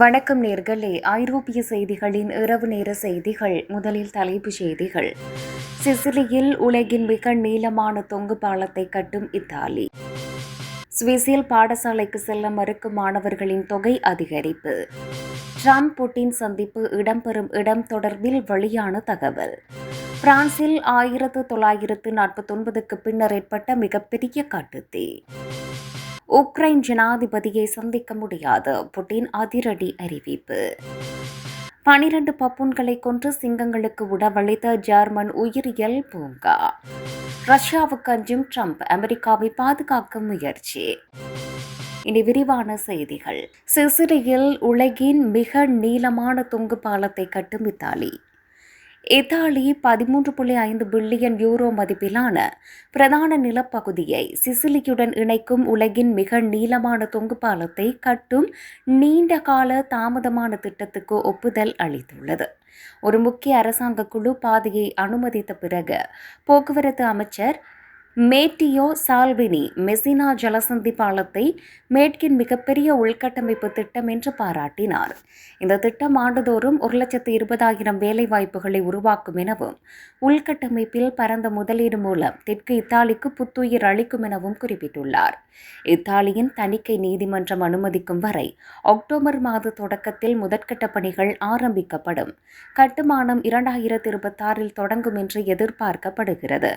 வணக்கம் நேர்களே. ஐரோப்பிய செய்திகளின் இரவு நேர செய்திகள் முதலில் தலைப்புச் செய்திகள். சிசிலியில் உலகின் மிக நீளமான தொங்கு பாலத்தை கட்டும் இத்தாலி. சுவிஸில் பாடசாலைக்கு செல்ல மறுக்கும் மாணவர்களின் தொகை அதிகரிப்பு. ட்ரம்ப் புட்டின் சந்திப்பு இடம்பெறும் இடம் தொடர்பில் வெளியான தகவல். பிரான்சில் ஆயிரத்து தொள்ளாயிரத்து நாற்பத்தொன்பதுக்கு பின்னர் ஏற்பட்ட மிகப்பெரிய காட்டுத்தீ. உக்ரைன் ஜனாதிபதியை சந்திக்க முடியாது. புட்டின் அதிரடி அறிவிப்பு. பனிரண்டு பப்புன்களை கொன்று சிங்கங்களுக்கு உணவளித்த ஜெர்மன் உயிரியல் பூங்கா. ரஷ்யாவுக்கு அஞ்சும் ட்ரம்ப் அமெரிக்காவை பாதுகாக்க முயற்சி. இனி விரிவான செய்திகள். சிசிலியில் உலகின் மிக நீளமான தொங்கு பாலத்தை கட்டும் இத்தாலி. இத்தாலி பதிமூன்று புள்ளி ஐந்து பில்லியன் யூரோ மதிப்பிலான பிரதான நிலப்பகுதியை சிசிலியுடன் இணைக்கும் உலகின் மிக நீளமான தொங்கு பாலத்தை கட்டும் நீண்ட கால தாமதமான திட்டத்துக்கு ஒப்புதல் அளித்துள்ளது. ஒரு முக்கிய அரசாங்க குழு பாதையை அனுமதித்த பிறகு போக்குவரத்து அமைச்சர் மேட்டியோ சால்வினி மெசினா ஜலசந்தி பாலத்தை மேற்கின் மிகப்பெரிய உள்கட்டமைப்பு திட்டம் என்று பாராட்டினார். இந்த திட்டம் ஆண்டுதோறும் ஒரு லட்சத்து இருபதாயிரம் வேலைவாய்ப்புகளை உருவாக்கும் எனவும் உள்கட்டமைப்பில் பரந்த முதலீடு மூலம் தெற்கு இத்தாலிக்கு புத்துயிர் அளிக்கும் எனவும் குறிப்பிட்டுள்ளார். இத்தாலியின் தணிக்கை நீதிமன்றம் அனுமதிக்கும் வரை அக்டோபர் மாத தொடக்கத்தில் முதற்கட்ட பணிகள் ஆரம்பிக்கப்படும். கட்டுமானம் இரண்டாயிரத்தி இருபத்தாறில் தொடங்கும் என்று எதிர்பார்க்கப்படுகிறது.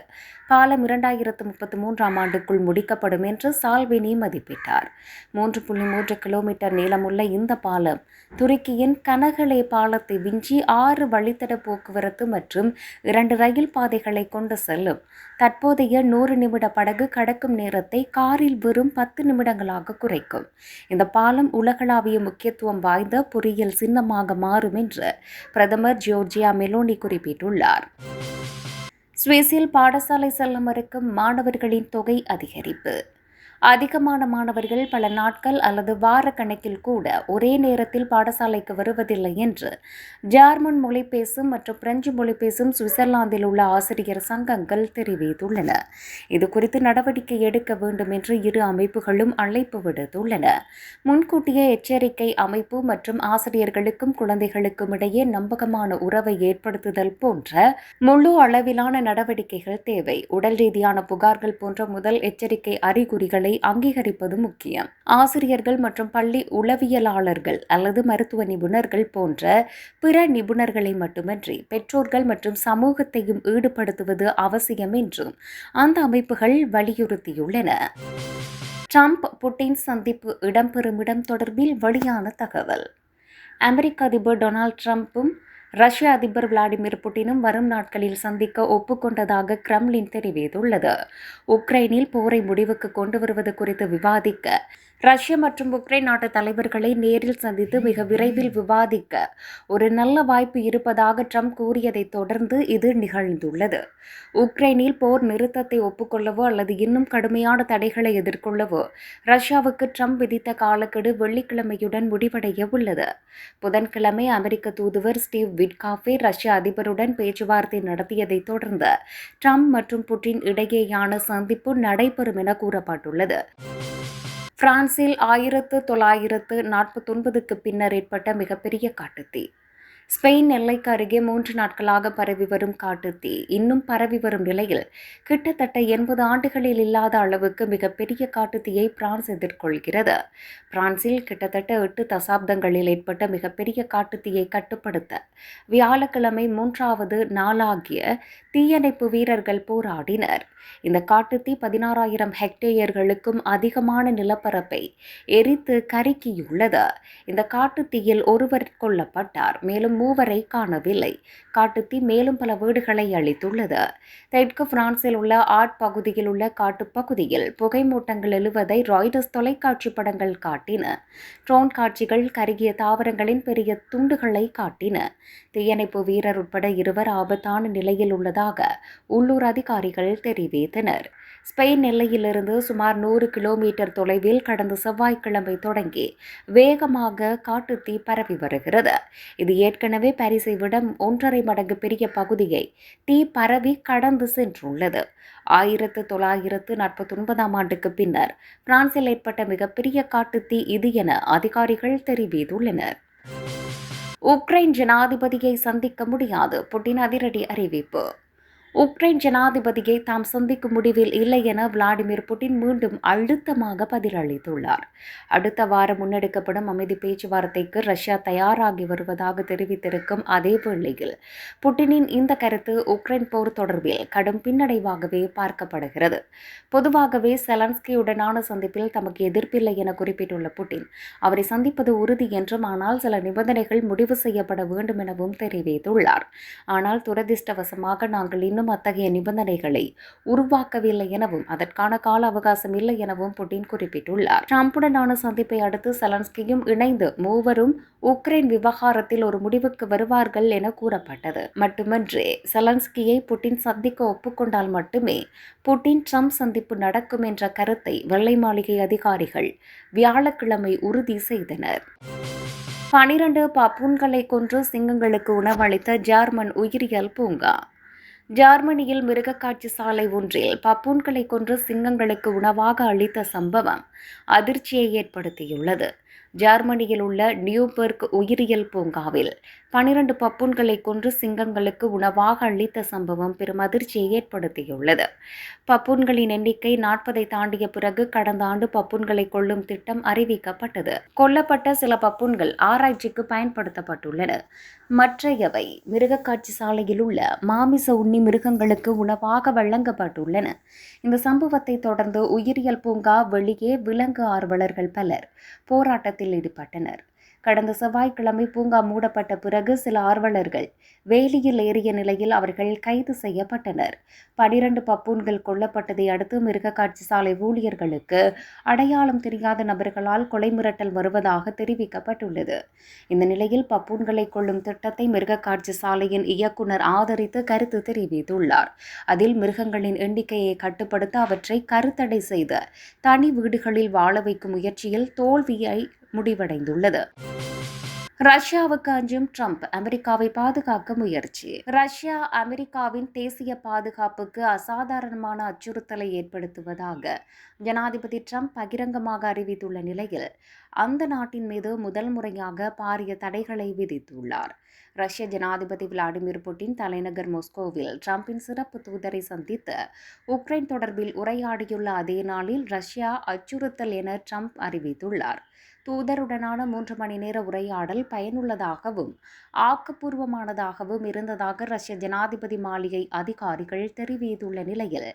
பாலம் இரண்டாயிரத்து முப்பத்தி மூன்றாம் ஆண்டுக்குள் முடிக்கப்படும் என்று சால்வினி மதிப்பிட்டார். மூன்று புள்ளி மூன்று கிலோமீட்டர் நீளமுள்ள இந்த பாலம் துருக்கியின் கனகலே பாலத்தை விஞ்சி ஆறு வழித்தட போக்குவரத்து மற்றும் இரண்டு ரயில் பாதைகளை கொண்டு செல்லும். தற்போதைய நூறு நிமிட படகு கடக்கும் நேரத்தை காரில் வெறும் பத்து நிமிடங்களாக குறைக்கும். இந்த பாலம் உலகளாவிய முக்கியத்துவம் வாய்ந்த பொறியியல் சின்னமாக மாறும் என்று பிரதமர் ஜோர்ஜியா மெலோனி குறிப்பிட்டுள்ளார். சுவிஸில் பாடசாலை செல்ல மறுக்கும் மாணவர்களின் தொகை அதிகரிப்பு. அதிகமான மாணவர்கள் பல நாட்கள் அல்லது வார கணக்கில் கூட ஒரே நேரத்தில் பாடசாலைக்கு வருவதில்லை என்று ஜார்மன் மொழி பேசும் மற்றும் பிரெஞ்சு மொழி பேசும் சுவிட்சர்லாந்தில் உள்ள ஆசிரியர் சங்கங்கள் தெரிவித்துள்ளன. இது குறித்து நடவடிக்கை எடுக்க வேண்டும் என்று இரு அமைப்புகளும் அழைப்பு விடுத்துள்ளன. முன்கூட்டிய எச்சரிக்கை அமைப்பு மற்றும் ஆசிரியர்களுக்கும் குழந்தைகளுக்கும் இடையே நம்பகமான உறவை ஏற்படுத்துதல் போன்ற முழு அளவிலான நடவடிக்கைகள் தேவை. உடல் ரீதியான புகார்கள் போன்ற முதல் எச்சரிக்கை அறிகுறிகளை அங்கீகரிப்பது முக்கியம். ஆசிரியர்கள் மற்றும் பள்ளி உளவியலாளர்கள் அல்லது மருத்துவ நிபுணர்கள் போன்ற பிற நிபுணர்களை மட்டுமன்றி பெற்றோர்கள் மற்றும் சமூகத்தையும் ஈடுபடுத்துவது அவசியம் என்றும் அந்த அமைப்புகள் வலியுறுத்தியுள்ளன. ட்ரம்ப் புட்டின் சந்திப்பு இடம்பெறும் இடம் தொடர்பில் வெளியான தகவல். அமெரிக்க அதிபர் டொனால்ட் ட்ரம்ப்பும் ரஷ்ய அதிபர் விளாடிமிர் புட்டினும் வரும் நாட்களில் சந்திக்க ஒப்புக்கொண்டதாக கிரெம்லின் தெரிவித்துள்ளது. உக்ரைனில் போரை முடிவுக்கு கொண்டு வருவது குறித்து விவாதிக்க ரஷ்ய மற்றும் உக்ரைன் நாட்டு தலைவர்களை நேரில் சந்தித்து மிக விரைவில் விவாதிக்க ஒரு நல்ல வாய்ப்பு இருப்பதாக ட்ரம்ப் கூறியதை தொடர்ந்து இது நிகழ்ந்துள்ளது. உக்ரைனில் போர் நிறுத்தத்தை ஒப்புக்கொள்ளவோ அல்லது இன்னும் கடுமையான தடைகளை எதிர்கொள்ளவோ ரஷ்யாவுக்கு ட்ரம்ப் விதித்த காலக்கெடு வெள்ளிக்கிழமையுடன் முடிவடைய உள்ளது. புதன்கிழமை அமெரிக்க தூதுவர் ஸ்டீவ் விட்காஃபே ரஷ்ய அதிபருடன் பேச்சுவார்த்தை நடத்தியதை தொடர்ந்து ட்ரம்ப் மற்றும் புட்டின் இடையேயான சந்திப்பு நடைபெறும் என கூறப்பட்டுள்ளது. பிரான்சில் ஆயிரத்து தொள்ளாயிரத்து நாற்பத்தொன்பதுக்கு பின்னர் ஏற்பட்ட மிகப்பெரிய காட்டுத்தீ. ஸ்பெயின் எல்லைக்கு அருகே மூன்று நாட்களாக பரவி வரும் காட்டுத்தீ. இன்னும் பரவி வரும் நிலையில் கிட்டத்தட்ட எண்பது ஆண்டுகளில் இல்லாத அளவுக்கு மிகப்பெரிய காட்டுத்தீயை பிரான்ஸ் எதிர்கொள்கிறது. பிரான்சில் கிட்டத்தட்ட எட்டு தசாப்தங்களில் ஏற்பட்ட மிகப்பெரிய காட்டுத்தீயை கட்டுப்படுத்த வியாழக்கிழமை மூன்றாவது நாளாகிய தீயணைப்பு வீரர்கள் போராடினர். இந்த காட்டுத்தீ பதினாறாயிரம் ஹெக்டேயர்களுக்கும் அதிகமான நிலப்பரப்பை எரித்து கருக்கியுள்ளது இந்த காட்டுத்தீயில் ஒருவர் கொல்லப்பட்டார் மேலும் மூவரை காணவில்லை. காட்டுத்தீ மேலும் பல வீடுகளை அளித்துள்ளது தெற்கு பிரான்சில் உள்ள ஆட் பகுதியில் உள்ள காட்டுப்பகுதியில் புகைமூட்டங்கள் எழுவதை ராய்டர்ஸ் தொலைக்காட்சி படங்கள் காட்டின. ட்ரோன் காட்சிகள் கருகிய தாவரங்களின் பெரிய துண்டுகளை காட்டின. தீயணைப்பு வீரர் உட்பட இருவர் ஆபத்தான நிலையில் உள்ளதாக உள்ளூர் அதிகாரிகள் தெரிவித்தனர். ஸ்பெயின் எல்லையிலிருந்து சுமார் நூறு கிலோமீட்டர் தொலைவில் கடந்த செவ்வாய்க்கிழமை தொடங்கி வேகமாக காட்டுத்தீ பரவி வருகிறது. இது ஏற்கனவே பாரிஸை விட ஒன்றரை மடங்கு பெரிய பகுதியை தீ பரவி கடந்து சென்றுள்ளது. ஆயிரத்து தொள்ளாயிரத்து நாற்பத்தி ஒன்பதாம் ஆண்டுக்கு பின்னர் பிரான்சில் ஏற்பட்ட மிகப்பெரிய காட்டுத்தீ இது என அதிகாரிகள் தெரிவித்துள்ளனர். உக்ரைன் ஜனாதிபதியை சந்திக்க முடியாது புட்டின் அதிரடி அறிவிப்பு. உக்ரைன் ஜனாதிபதியை தாம் சந்திக்கும் முடிவில் இல்லை என விளாடிமிர் புட்டின் மீண்டும் அழுத்தமாக பதிலளித்துள்ளார். அடுத்த வாரம் முன்னெடுக்கப்படும் அமைதி பேச்சுவார்த்தைக்கு ரஷ்யா தயாராகி வருவதாக தெரிவித்திருக்கும் அதே வேளையில் புட்டினின் இந்த கருத்து உக்ரைன் போர் தொடர்பில் கடும் பின்னடைவாகவே பார்க்கப்படுகிறது. பொதுவாகவே செலன்ஸ்கியுடனான சந்திப்பில் தமக்கு எதிர்ப்பில்லை என குறிப்பிட்டுள்ள புட்டின் அவரை சந்திப்பது உறுதி என்றும் ஆனால் சில நிபந்தனைகள் முடிவு செய்யப்பட வேண்டும் எனவும் தெரிவித்துள்ளார். ஆனால் துரதிர்ஷ்டவசமாக நாங்கள் இன்னும் இன்னும் அத்தகைய நிபந்தனைகளை உருவாக்கவில்லை எனவும் அதற்கான கால அவகாசம் இல்லை எனவும் புட்டின் குறிப்பிட்டுள்ளார். ட்ரம்புடனான சந்திப்பை அடுத்து செலன்ஸ்கியும் இணைந்து மூவரும் உக்ரைன் விவகாரத்தில் ஒரு முடிவுக்கு வருவார்கள் என கூறப்பட்டது. மட்டுமன்றே செலன்ஸ்கியை புட்டின் சந்திக்க ஒப்புக்கொண்டால் மட்டுமே புட்டின் ட்ரம்ப் சந்திப்பு நடக்கும் என்ற கருத்தை வெள்ளை மாளிகை அதிகாரிகள் வியாழக்கிழமை உறுதி செய்தனர். பனிரண்டு பப்புன்களை கொன்று சிங்கங்களுக்கு உணவளித்த ஜெர்மன் உயிரியல் பூங்கா ஜெர்மனியில் மிருகக்காட்சி சாலை ஒன்றில் பப்பூன்களை கொன்று சிங்கங்களுக்கு உணவாக அளித்த சம்பவம் அதிர்ச்சியை ஏற்படுத்தியுள்ளது. ஜெர்மனியில் உள்ள நியூபர்க் உயிரியல் பூங்காவில் பனிரண்டு பப்புன்களை கொன்று சிங்கங்களுக்கு உணவாக அளித்த சம்பவம் பெரும் அதிர்ச்சியை ஏற்படுத்தியுள்ளது. பப்புன்களின் எண்ணிக்கை நாற்பதை தாண்டிய பிறகு கடந்த ஆண்டு பப்புன்களை கொள்ளும் திட்டம் அறிவிக்கப்பட்டது. கொல்லப்பட்ட சில பப்புன்கள் ஆராய்ச்சிக்கு பயன்படுத்தப்பட்டுள்ளன. மற்றையவை மிருகக்காட்சி சாலையில் உள்ள மாமிச உண்ணி மிருகங்களுக்கு உணவாக வழங்கப்பட்டுள்ளன. இந்த சம்பவத்தை தொடர்ந்து உயிரியல் பூங்கா வெளியே விலங்கு ஆர்வலர்கள் பலர் போராட்டத்தில் ஈடுபட்டனர். கடந்த செவ்வாய்க்கிழமை பூங்கா மூடப்பட்ட பிறகு சில ஆர்வலர்கள் வேலியில் ஏறிய நிலையில் அவர்கள் கைது செய்யப்பட்டனர். பனிரண்டு பப்பூன்கள் கொல்லப்பட்டதை அடுத்து மிருகக்காட்சி சாலை ஊழியர்களுக்கு அடையாளம் தெரியாத நபர்களால் கொலை மிரட்டல் வருவதாக தெரிவிக்கப்பட்டுள்ளது. இந்த நிலையில் பப்பூன்களை கொள்ளும் திட்டத்தை மிருகக்காட்சி சாலையின் இயக்குனர் ஆதரித்து கருத்து தெரிவித்துள்ளார். அதில் மிருகங்களின் எண்ணிக்கையை கட்டுப்படுத்த அவற்றை கருத்தடை செய்த தனி வீடுகளில் வாழ வைக்கும் முயற்சியில் தோல்வியை முடிவடைந்துள்ளது. ரஷ்யாவுக்கு அஞ்சும் ட்ரம்ப் அமெரிக்காவை பாதுகாக்க முயற்சி. ரஷ்யா அமெரிக்காவின் தேசிய பாதுகாப்புக்கு அசாதாரணமான அச்சுறுத்தலை ஏற்படுத்துவதாக ஜனாதிபதி ட்ரம்ப் பகிரங்கமாக அறிவித்துள்ள நிலையில் அந்த நாட்டின் மீது முதல் முறையாக பாரிய தடைகளை விதித்துள்ளார். ரஷ்ய ஜனாதிபதி விளாடிமிர் புட்டின் தலைநகர் மொஸ்கோவில் ட்ரம்பின் சிறப்பு தூதரை சந்தித்து உக்ரைன் தொடர்பில் உரையாடியுள்ள அதே நாளில் ரஷ்யா அச்சுறுத்தல் என ட்ரம்ப் அறிவித்துள்ளார். தூதருடனான மூன்று மணி நேர உரையாடல் பயனுள்ளதாகவும் ஆக்கப்பூர்வமானதாகவும் இருந்ததாக ரஷ்ய ஜனாதிபதி மாளிகை அதிகாரிகள் தெரிவித்துள்ள நிலையில்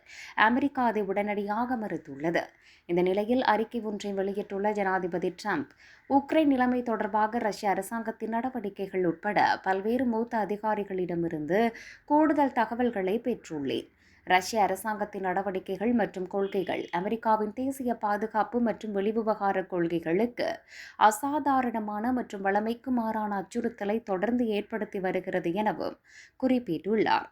அமெரிக்கா அதை உடனடியாக மறுத்துள்ளது. இந்த நிலையில் அறிக்கை ஒன்றை வெளியிட்டுள்ள ஜனாதிபதி ட்ரம்ப் உக்ரைன் நிலைமை தொடர்பாக ரஷ்ய அரசாங்கத்தின் நடவடிக்கைகள் உட்பட பல்வேறு மூத்த அதிகாரிகளிடமிருந்து கூடுதல் தகவல்களை பெற்றுள்ளேன். ரஷ்ய அரசாங்கத்தின் நடவடிக்கைகள் மற்றும் கொள்கைகள் அமெரிக்காவின் தேசிய பாதுகாப்பு மற்றும் வெளிவிவகார கொள்கைகளுக்கு அசாதாரணமான மற்றும் வளமைக்கு மாறான அச்சுறுத்தலை தொடர்ந்து ஏற்படுத்தி வருகிறது எனவும் குறிப்பிட்டுள்ளார்.